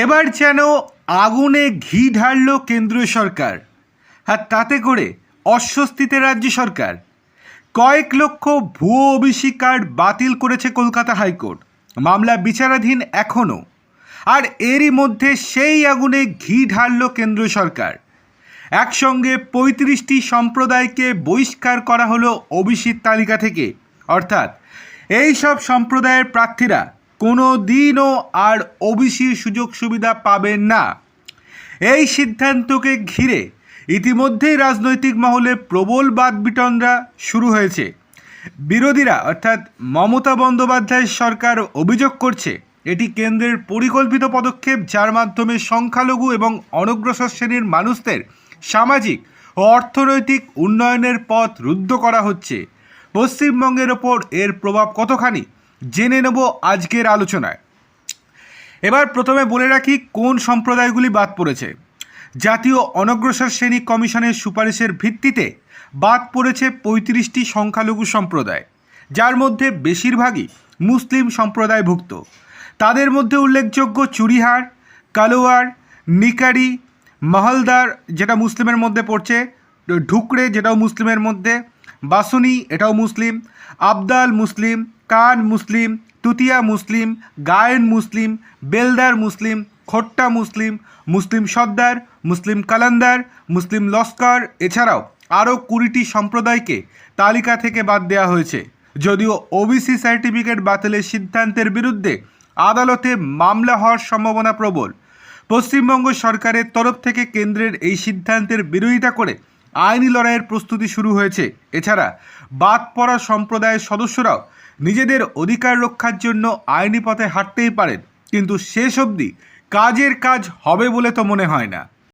এবার যেন আগুনে ঘি ঢালল কেন্দ্রীয় সরকার, আর তাতে করে অস্বস্তিতে রাজ্য সরকার। কয়েক লক্ষ ভুয়ো ওবিসি কার্ড বাতিল করেছে কলকাতা হাইকোর্ট। মামলা বিচারাধীন এখনও। আর এরই মধ্যে সেই আগুনে ঘি ঢালল কেন্দ্র সরকার। একসঙ্গে পঁয়ত্রিশটি সম্প্রদায়কে বহিষ্কার করা হলো ওবিসির তালিকা থেকে। অর্থাৎ, এই সব সম্প্রদায়ের প্রার্থীরা কোনো দিনও আর ওবিসির সুযোগ সুবিধা পাবেন না। এই সিদ্ধান্তকে ঘিরে ইতিমধ্যেই রাজনৈতিক মহলে প্রবল বাদবিটনরা শুরু হয়েছে। বিরোধীরা অর্থাৎ মমতা বন্দ্যোপাধ্যায় সরকার অভিযোগ করছে, এটি কেন্দ্রের পরিকল্পিত পদক্ষেপ যার মাধ্যমে সংখ্যালঘু এবং অনগ্রসর শ্রেণির মানুষদের সামাজিক ও অর্থনৈতিক উন্নয়নের পথ রুদ্ধ করা হচ্ছে। পশ্চিমবঙ্গের ওপর এর প্রভাব কতখানি? জেনে নেব আজকের আলোচনায়। এবার প্রথমে বলে রাখি কোন সম্প্রদায়গুলি বাদ পড়েছে। জাতীয় অনগ্রসর শ্রেণি কমিশনের সুপারিশের ভিত্তিতে বাদ পড়েছে পঁয়ত্রিশটি সংখ্যালঘু সম্প্রদায়, যার মধ্যে বেশিরভাগই মুসলিম সম্প্রদায়ভুক্ত। তাদের মধ্যে উল্লেখযোগ্য চুরিহার কালোয়ার, নিকারি, মহলদার, যেটা মুসলিমের মধ্যে পড়ছে, ঢুকরে, যেটাও মুসলিমের মধ্যে, বাসুনি, এটাও মুসলিম, আবদাল মুসলিম কান মুসলিম, তুতিয়া মুসলিম, গায়েন মুসলিম, বেলদার মুসলিম, খোট্টা মুসলিম মুসলিম সর্দার, মুসলিম কালান্দার, মুসলিম লস্কর, এছাড়াও আরও কুড়িটি সম্প্রদায়কে তালিকা থেকে বাদ দেওয়া হয়েছে। যদিও ওবিসি সার্টিফিকেট বাতিলের সিদ্ধান্তের বিরুদ্ধে আদালতে মামলা হওয়ার সম্ভাবনা প্রবল। পশ্চিমবঙ্গ সরকারের তরফ থেকে কেন্দ্রের এই সিদ্ধান্তের বিরোধিতা করে আইনি লড়াইয়ের প্রস্তুতি শুরু হয়েছে। এছাড়া বাদ পড়া সম্প্রদায়ের সদস্যরাও নিজেদের অধিকার রক্ষার জন্য আইনি পথে হাঁটতেই পারেন। কিন্তু শেষ অবধি কাজের কাজ হবে বলে তো মনে হয় না।